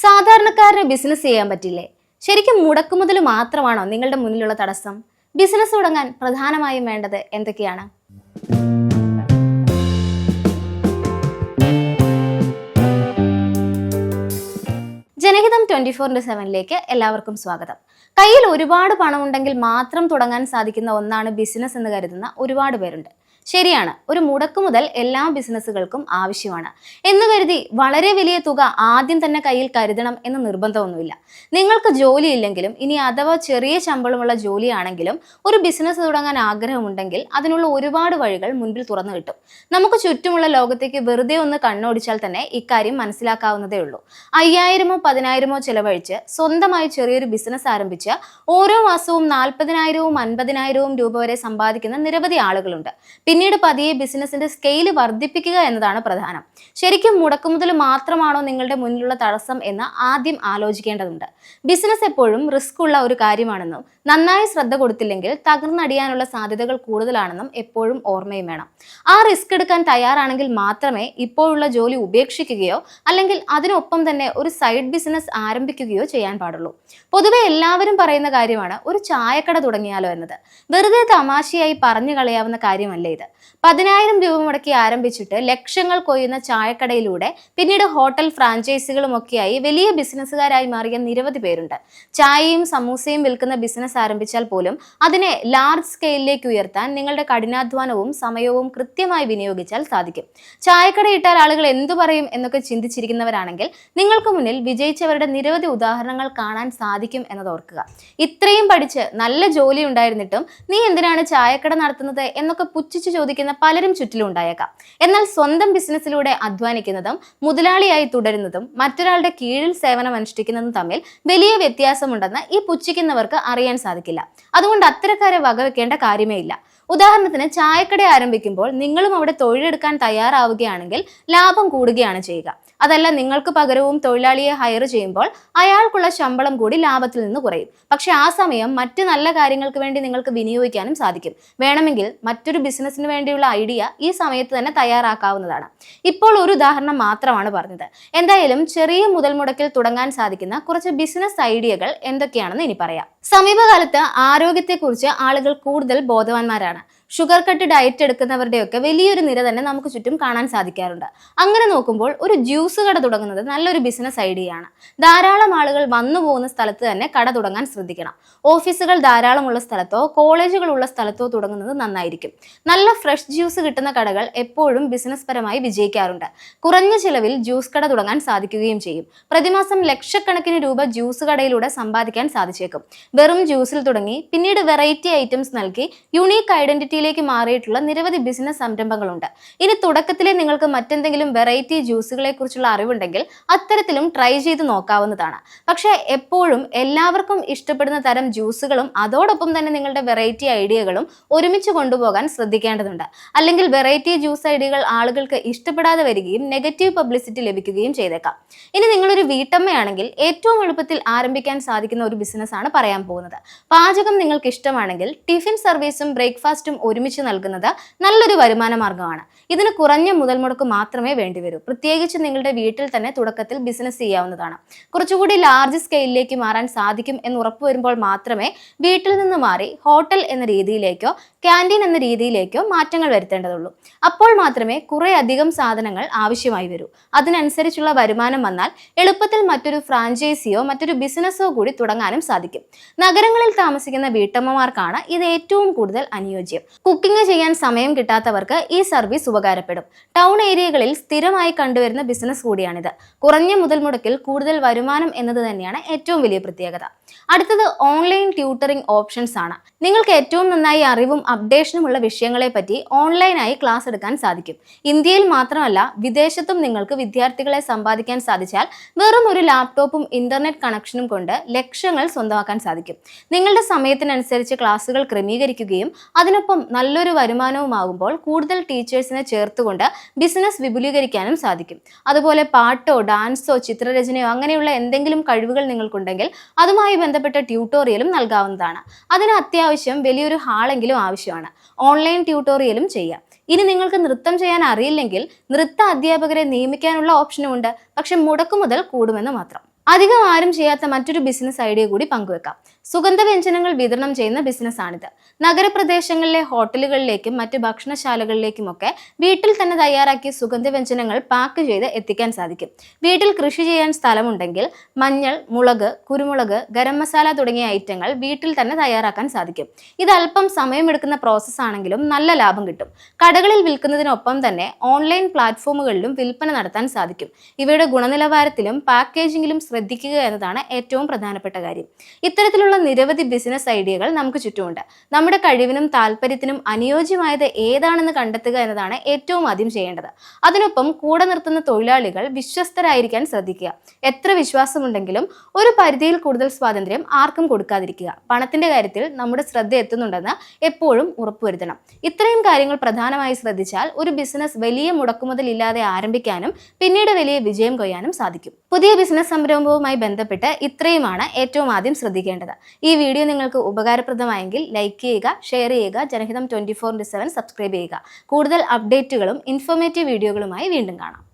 സാധാരണക്കാരന് ബിസിനസ് ചെയ്യാൻ പറ്റില്ലേ? ശരിക്കും മുടക്കുമുതൽ മാത്രമാണോ നിങ്ങളുടെ മുന്നിലുള്ള തടസ്സം? ബിസിനസ് തുടങ്ങാൻ പ്രധാനമായും വേണ്ടത് എന്തൊക്കെയാണ്? ജനഹിതം ട്വന്റി ഇന്റു സെവനിലേക്ക് എല്ലാവർക്കും സ്വാഗതം. കയ്യിൽ ഒരുപാട് പണമുണ്ടെങ്കിൽ മാത്രം തുടങ്ങാൻ സാധിക്കുന്ന ഒന്നാണ് ബിസിനസ് എന്ന് കരുതുന്ന ഒരുപാട് പേരുണ്ട്. ശരിയാണ്. ഒരു മുടക്കു മുതൽ എല്ലാ ബിസിനസ്സുകൾക്കും ആവശ്യമാണ്. എന്ന് കരുതി വളരെ വലിയ തുക ആദ്യം തന്നെ കയ്യിൽ കരുതണം എന്ന് നിർബന്ധമൊന്നുമില്ല. നിങ്ങൾക്ക് ജോലി ഇല്ലെങ്കിലും ഇനി അഥവാ ചെറിയ ശമ്പളമുള്ള ജോലിയാണെങ്കിലും ഒരു ബിസിനസ് തുടങ്ങാൻ ആഗ്രഹമുണ്ടെങ്കിൽ അതിനുള്ള ഒരുപാട് വഴികൾ മുൻപിൽ തുറന്നു കിട്ടും. നമുക്ക് ചുറ്റുമുള്ള ലോകത്തേക്ക് വെറുതെ ഒന്ന് കണ്ണോടിച്ചാൽ തന്നെ ഇക്കാര്യം മനസ്സിലാക്കാവുന്നതേ ഉള്ളൂ. അയ്യായിരമോ പതിനായിരമോ ചെലവഴിച്ച് സ്വന്തമായി ചെറിയൊരു ബിസിനസ് ആരംഭിച്ച് ഓരോ മാസവും നാൽപ്പതിനായിരവും അൻപതിനായിരവും രൂപ വരെ സമ്പാദിക്കുന്ന നിരവധി ആളുകളുണ്ട്. പിന്നീട് പതിയെ ബിസിനസിന്റെ സ്കെയിൽ വർദ്ധിപ്പിക്കുക എന്നതാണ് പ്രധാനം. ശരിക്കും മുടക്കുമുതൽ മാത്രമാണോ നിങ്ങളുടെ മുന്നിലുള്ള തടസ്സം എന്ന് ആദ്യം ആലോചിക്കേണ്ടതുണ്ട്. ബിസിനസ് എപ്പോഴും റിസ്ക് ഉള്ള ഒരു കാര്യമാണെന്നും നന്നായി ശ്രദ്ധ കൊടുത്തില്ലെങ്കിൽ തകർന്നടിയാനുള്ള സാധ്യതകൾ കൂടുതലാണെന്നും എപ്പോഴും ഓർമ്മയും വേണം. ആ റിസ്ക് എടുക്കാൻ തയ്യാറാണെങ്കിൽ മാത്രമേ ഇപ്പോഴുള്ള ജോലി ഉപേക്ഷിക്കുകയോ അല്ലെങ്കിൽ അതിനൊപ്പം തന്നെ ഒരു സൈഡ് ബിസിനസ് ആരംഭിക്കുകയോ ചെയ്യാൻ പാടുള്ളൂ. പൊതുവെ എല്ലാവരും പറയുന്ന കാര്യമാണ് ഒരു ചായക്കട തുടങ്ങിയാലോ എന്നത്. വെറുതെ തമാശയായി പറഞ്ഞു കളയാവുന്ന കാര്യമല്ല ഇത്? പതിനായിരം രൂപ മുടക്കി ആരംഭിച്ചിട്ട് ലക്ഷങ്ങൾ കൊയ്യുന്ന ചായക്കടയിലൂടെ പിന്നീട് ഹോട്ടൽ ഫ്രാഞ്ചൈസികളും ഒക്കെയായി വലിയ ബിസിനസ്സുകാരായി മാറിയ നിരവധി പേരുണ്ട്. ചായയും സമൂസയും വിൽക്കുന്ന ബിസിനസ് ആരംഭിച്ചാൽ പോലും അതിനെ ലാർജ് സ്കെയിലിലേക്ക് ഉയർത്താൻ നിങ്ങളുടെ കഠിനാധ്വാനവും സമയവും കൃത്യമായി വിനിയോഗിച്ചാൽ സാധിക്കും. ചായക്കട ഇട്ടാൽ ആളുകൾ എന്തു പറയും എന്നൊക്കെ ചിന്തിച്ചിരിക്കുന്നവരാണെങ്കിൽ നിങ്ങൾക്ക് മുന്നിൽ വിജയിച്ചവരുടെ നിരവധി ഉദാഹരണങ്ങൾ കാണാൻ സാധിക്കും എന്നത് ഓർക്കുക. ഇത്രയും പഠിച്ച് നല്ല ജോലി ഉണ്ടായിരുന്നിട്ടും നീ എന്തിനാണ് ചായക്കട നടത്തുന്നത് എന്നൊക്കെ പുച്ഛിച്ചു ചോദിക്കുന്ന പലരും ചുറ്റിലും ഉണ്ടായേക്കാം. എന്നാൽ സ്വന്തം ബിസിനസ്സിലൂടെ അധ്വാനിക്കുന്നതും മുതലാളിയായി തുടരുന്നതും മറ്റൊരാളുടെ കീഴിൽ സേവനം അനുഷ്ഠിക്കുന്നതും തമ്മിൽ വലിയ വ്യത്യാസമുണ്ടെന്ന് ഈ പുച്ഛിക്കുന്നവർക്ക് അറിയാൻ സാധിക്കില്ല. അതുകൊണ്ട് അത്തരക്കാരെ വകവെക്കേണ്ട കാര്യമേ ഇല്ല. ഉദാഹരണത്തിന് ചായക്കട ആരംഭിക്കുമ്പോൾ നിങ്ങളും അവിടെ തൊഴിലെടുക്കാൻ തയ്യാറാവുകയാണെങ്കിൽ ലാഭം കൂടുകയാണ് ചെയ്യുക. അതല്ല നിങ്ങൾക്ക് പകരവും തൊഴിലാളിയെ ഹയർ ചെയ്യുമ്പോൾ അയാൾക്കുള്ള ശമ്പളം കൂടി ലാഭത്തിൽ നിന്ന് കുറയും. പക്ഷെ ആ സമയം മറ്റ് നല്ല കാര്യങ്ങൾക്ക് വേണ്ടി നിങ്ങൾക്ക് വിനിയോഗിക്കാനും സാധിക്കും. വേണമെങ്കിൽ മറ്റൊരു ബിസിനസ്സിന് വേണ്ടിയുള്ള ഐഡിയ ഈ സമയത്ത് തന്നെ തയ്യാറാക്കാവുന്നതാണ്. ഇപ്പോൾ ഒരു ഉദാഹരണം മാത്രമാണ് പറഞ്ഞത്. എന്തായാലും ചെറിയ മുതൽ മുടക്കിൽ തുടങ്ങാൻ സാധിക്കുന്ന കുറച്ച് ബിസിനസ് ഐഡിയകൾ എന്തൊക്കെയാണെന്ന് ഇനി പറയാം. സമീപകാലത്ത് ആരോഗ്യത്തെക്കുറിച്ച് ആളുകൾ കൂടുതൽ ബോധവാന്മാരാണ്. ഷുഗർ കട്ട് ഡയറ്റ് എടുക്കുന്നവരുടെയൊക്കെ വലിയൊരു നിര തന്നെ നമുക്ക് ചുറ്റും കാണാൻ സാധിക്കാറുണ്ട്. അങ്ങനെ നോക്കുമ്പോൾ ഒരു ജ്യൂസ് കട തുടങ്ങുന്നത് നല്ലൊരു ബിസിനസ് ഐഡിയയാണ് ധാരാളം ആളുകൾ വന്നു പോകുന്ന സ്ഥലത്ത് തന്നെ കട തുടങ്ങാൻ ശ്രദ്ധിക്കണം. ഓഫീസുകൾ ധാരാളമുള്ള സ്ഥലത്തോ കോളേജുകൾ ഉള്ള സ്ഥലത്തോ തുടങ്ങുന്നത് നന്നായിരിക്കും. നല്ല ഫ്രഷ് ജ്യൂസ് കിട്ടുന്ന കടകൾ എപ്പോഴും ബിസിനസ് പരമായി വിജയിക്കാറുണ്ട്. കുറഞ്ഞ ചിലവിൽ ജ്യൂസ് കട തുടങ്ങാൻ സാധിക്കുകയും ചെയ്യും. പ്രതിമാസം ലക്ഷക്കണക്കിന് രൂപ ജ്യൂസ് കടയിലൂടെ സമ്പാദിക്കാൻ സാധിച്ചേക്കും. വെറും ജ്യൂസിൽ തുടങ്ങി പിന്നീട് വെറൈറ്റി ഐറ്റംസ് നൽകി യുണീക്ക് ഐഡന്റിറ്റിയിലേക്ക് മാറിയിട്ടുള്ള നിരവധി ബിസിനസ് സംരംഭങ്ങളുണ്ട്. ഇനി തുടക്കത്തിലെ നിങ്ങൾക്ക് മറ്റെന്തെങ്കിലും വെറൈറ്റി ജ്യൂസുകളെ കുറിച്ചുള്ള അറിവുണ്ടെങ്കിൽ അത്തരത്തിലും ട്രൈ ചെയ്ത് നോക്കാവുന്നതാണ്. പക്ഷേ എപ്പോഴും എല്ലാവർക്കും ഇഷ്ടപ്പെടുന്ന തരം ജ്യൂസുകളും അതോടൊപ്പം തന്നെ നിങ്ങളുടെ വെറൈറ്റി ഐഡിയകളും ഒരുമിച്ച് കൊണ്ടുപോകാൻ ശ്രദ്ധിക്കേണ്ടതുണ്ട്. അല്ലെങ്കിൽ വെറൈറ്റി ജ്യൂസ് ഐഡിയകൾ ആളുകൾക്ക് ഇഷ്ടപ്പെടാതെ വരികയും നെഗറ്റീവ് പബ്ലിസിറ്റി ലഭിക്കുകയും ചെയ്തേക്കാം. ഇനി നിങ്ങളൊരു വീട്ടമ്മയാണെങ്കിൽ ഏറ്റവും എളുപ്പത്തിൽ ആരംഭിക്കാൻ സാധിക്കുന്ന ഒരു ബിസിനസ് ആണ് പറയാൻ പോകുന്നത്. പാചകം നിങ്ങൾക്ക് ഇഷ്ടമാണെങ്കിൽ ടിഫിൻ സർവീസും ബ്രേക്ക്ഫാസ്റ്റും ഒരുമിച്ച് നൽകുന്നത് നല്ലൊരു വരുമാന മാർഗമാണ് ഇതിന് കുറഞ്ഞ മുതൽ മുടക്ക് മാത്രമേ വേണ്ടിവരൂ. പ്രത്യേകിച്ച് നിങ്ങളുടെ വീട്ടിൽ തന്നെ തുടക്കത്തിൽ ബിസിനസ് ചെയ്യാവുന്നതാണ്. കുറച്ചുകൂടി ലാർജ് സ്കെയിലിലേക്ക് മാറാൻ സാധിക്കും എന്ന് ഉറപ്പ് വരുമ്പോൾ മാത്രമേ വീട്ടിൽ നിന്ന് മാറി ഹോട്ടൽ എന്ന രീതിയിലേക്കോ ക്യാന്റീൻ എന്ന രീതിയിലേക്കോ മാറ്റങ്ങൾ വരുത്തേണ്ടതുള്ളൂ. അപ്പോൾ മാത്രമേ കുറേ അധികം സാധനങ്ങൾ ആവശ്യമായി വരൂ. അതിനനുസരിച്ചുള്ള വരുമാനം വന്നാൽ എളുപ്പത്തിൽ മറ്റൊരു ഫ്രാഞ്ചൈസിയോ മറ്റൊരു ബിസിനസ്സോ കൂടി തുടങ്ങാനും സാധിക്കും. നഗരങ്ങളിൽ താമസിക്കുന്ന വീട്ടമ്മമാർക്കാണ് ഇത് ഏറ്റവും കൂടുതൽ അനുയോജ്യം. കുക്കിംഗ് ചെയ്യാൻ സമയം കിട്ടാത്തവർക്ക് ഈ സർവീസ് ഉപകാരപ്പെടും. ടൗൺ ഏരിയകളിൽ സ്ഥിരമായി കണ്ടുവരുന്ന ബിസിനസ് കൂടിയാണിത്. കുറഞ്ഞ മുതൽ മുടക്കിൽ കൂടുതൽ വരുമാനം എന്നത് തന്നെയാണ് ഏറ്റവും വലിയ പ്രത്യേകത. അടുത്തത് ഓൺലൈൻ ട്യൂട്ടറിംഗ് ഓപ്ഷൻസ് ആണ്. നിങ്ങൾക്ക് ഏറ്റവും നന്നായി അറിവും അപ്ഡേഷനുമുള്ള വിഷയങ്ങളെ പറ്റി ഓൺലൈനായി ക്ലാസ് എടുക്കാൻ സാധിക്കും. ഇന്ത്യയിൽ മാത്രമല്ല വിദേശത്തും നിങ്ങൾക്ക് വിദ്യാർത്ഥികളെ സമ്പാദിക്കാൻ സാധിച്ചാൽ വെറും ഒരു ലാപ്ടോപ്പും ഇന്റർനെറ്റ് കണക്ഷനും കൊണ്ട് ലക്ഷങ്ങൾ സ്വന്തമാക്കാൻ സാധിക്കും. നിങ്ങളുടെ സമയത്തിനനുസരിച്ച് ക്ലാസ്സുകൾ ക്രമീകരിക്കുകയും അതിനൊപ്പം നല്ലൊരു വരുമാനവുമാകുമ്പോൾ കൂടുതൽ ടീച്ചേഴ്സിനെ ചേർത്തുകൊണ്ട് ബിസിനസ് വിപുലീകരിക്കാനും സാധിക്കും. അതുപോലെ പാട്ടോ ഡാൻസോ ചിത്രരചനയോ അങ്ങനെയുള്ള എന്തെങ്കിലും കഴിവുകൾ നിങ്ങൾക്കുണ്ടെങ്കിൽ അതുമായി ബന്ധപ്പെട്ട ട്യൂട്ടോറിയലും നൽകാവുന്നതാണ്. അതിന് അത്യാവശ്യം വലിയൊരു ഹാളെങ്കിലും ആവശ്യമാണ്. ഓൺലൈൻ ട്യൂട്ടോറിയലും ചെയ്യാം. ഇനി നിങ്ങൾക്ക് നൃത്തം ചെയ്യാൻ അറിയില്ലെങ്കിൽ നൃത്ത അധ്യാപകരെ നിയമിക്കാനുള്ള ഓപ്ഷനും ഉണ്ട്. പക്ഷെ മുടക്കുമുതൽ കൂടുമെന്ന് മാത്രം. അധികം ആരും ചെയ്യാത്ത മറ്റൊരു ബിസിനസ് ഐഡിയ കൂടി പങ്കുവെക്കാം. സുഗന്ധവ്യഞ്ജനങ്ങൾ വിതരണം ചെയ്യുന്ന ബിസിനസ്സാണിത്. നഗരപ്രദേശങ്ങളിലെ ഹോട്ടലുകളിലേക്കും മറ്റ് ഭക്ഷണശാലകളിലേക്കുമൊക്കെ വീട്ടിൽ തന്നെ തയ്യാറാക്കിയ സുഗന്ധവ്യഞ്ജനങ്ങൾ പാക്ക് ചെയ്ത് എത്തിക്കാൻ സാധിക്കും. വീട്ടിൽ കൃഷി ചെയ്യാൻ സ്ഥലമുണ്ടെങ്കിൽ മഞ്ഞൾ മുളക് കുരുമുളക് ഗരം മസാല തുടങ്ങിയ ഐറ്റങ്ങൾ വീട്ടിൽ തന്നെ തയ്യാറാക്കാൻ സാധിക്കും. ഇത് അല്പം സമയമെടുക്കുന്ന പ്രോസസ് ആണെങ്കിലും നല്ല ലാഭം കിട്ടും. കടകളിൽ വിൽക്കുന്നതിനൊപ്പം തന്നെ ഓൺലൈൻ പ്ലാറ്റ്ഫോമുകളിലും വിൽപ്പന നടത്താൻ സാധിക്കും. ഇവയുടെ ഗുണനിലവാരത്തിലും പാക്കേജിംഗിലും ശ്രദ്ധിക്കുക എന്നതാണ് ഏറ്റവും പ്രധാനപ്പെട്ട കാര്യം. ഇത്തരത്തിലുള്ള നിരവധി ബിസിനസ് ഐഡിയകൾ നമുക്ക് ചുറ്റുമുണ്ട്. നമ്മുടെ കഴിവിനും താല്പര്യത്തിനും അനുയോജ്യമായത് ഏതാണെന്ന് കണ്ടെത്തുക എന്നതാണ് ഏറ്റവും ആദ്യം ചെയ്യേണ്ടത്. അതിനൊപ്പം കൂടെ നിർത്തുന്ന തൊഴിലാളികൾ വിശ്വസ്തരായിരിക്കാൻ ശ്രദ്ധിക്കുക. എത്ര വിശ്വാസമുണ്ടെങ്കിലും ഒരു പരിധിയിൽ കൂടുതൽ സ്വാതന്ത്ര്യം ആർക്കും കൊടുക്കാതിരിക്കുക. പണത്തിന്റെ കാര്യത്തിൽ നമ്മുടെ ശ്രദ്ധ എത്തുന്നുണ്ടെന്ന് എപ്പോഴും ഉറപ്പുവരുത്തണം. ഇത്രയും കാര്യങ്ങൾ പ്രധാനമായി ശ്രദ്ധിച്ചാൽ ഒരു ബിസിനസ് വലിയ മുടക്കുമുതൽ ഇല്ലാതെ ആരംഭിക്കാനും പിന്നീട് വലിയ വിജയം കൊയ്യാനും സാധിക്കും. പുതിയ ബിസിനസ് സംരംഭവുമായി ബന്ധപ്പെട്ട് ഇത്രയുമാണ് ഏറ്റവും ആദ്യം ശ്രദ്ധിക്കേണ്ടത്. ഈ വീഡിയോ നിങ്ങൾക്ക് ഉപകാരപ്രദമായെങ്കിൽ ലൈക്ക് ചെയ്യുക ഷെയർ ചെയ്യുക Janahitham twenty four into seven subscribe ചെയ്യുക. കൂടുതൽ അപ്ഡേറ്റുകളും ഇൻഫോർമേറ്റീവ് വീഡിയോകളുമായി വീണ്ടും കാണാം.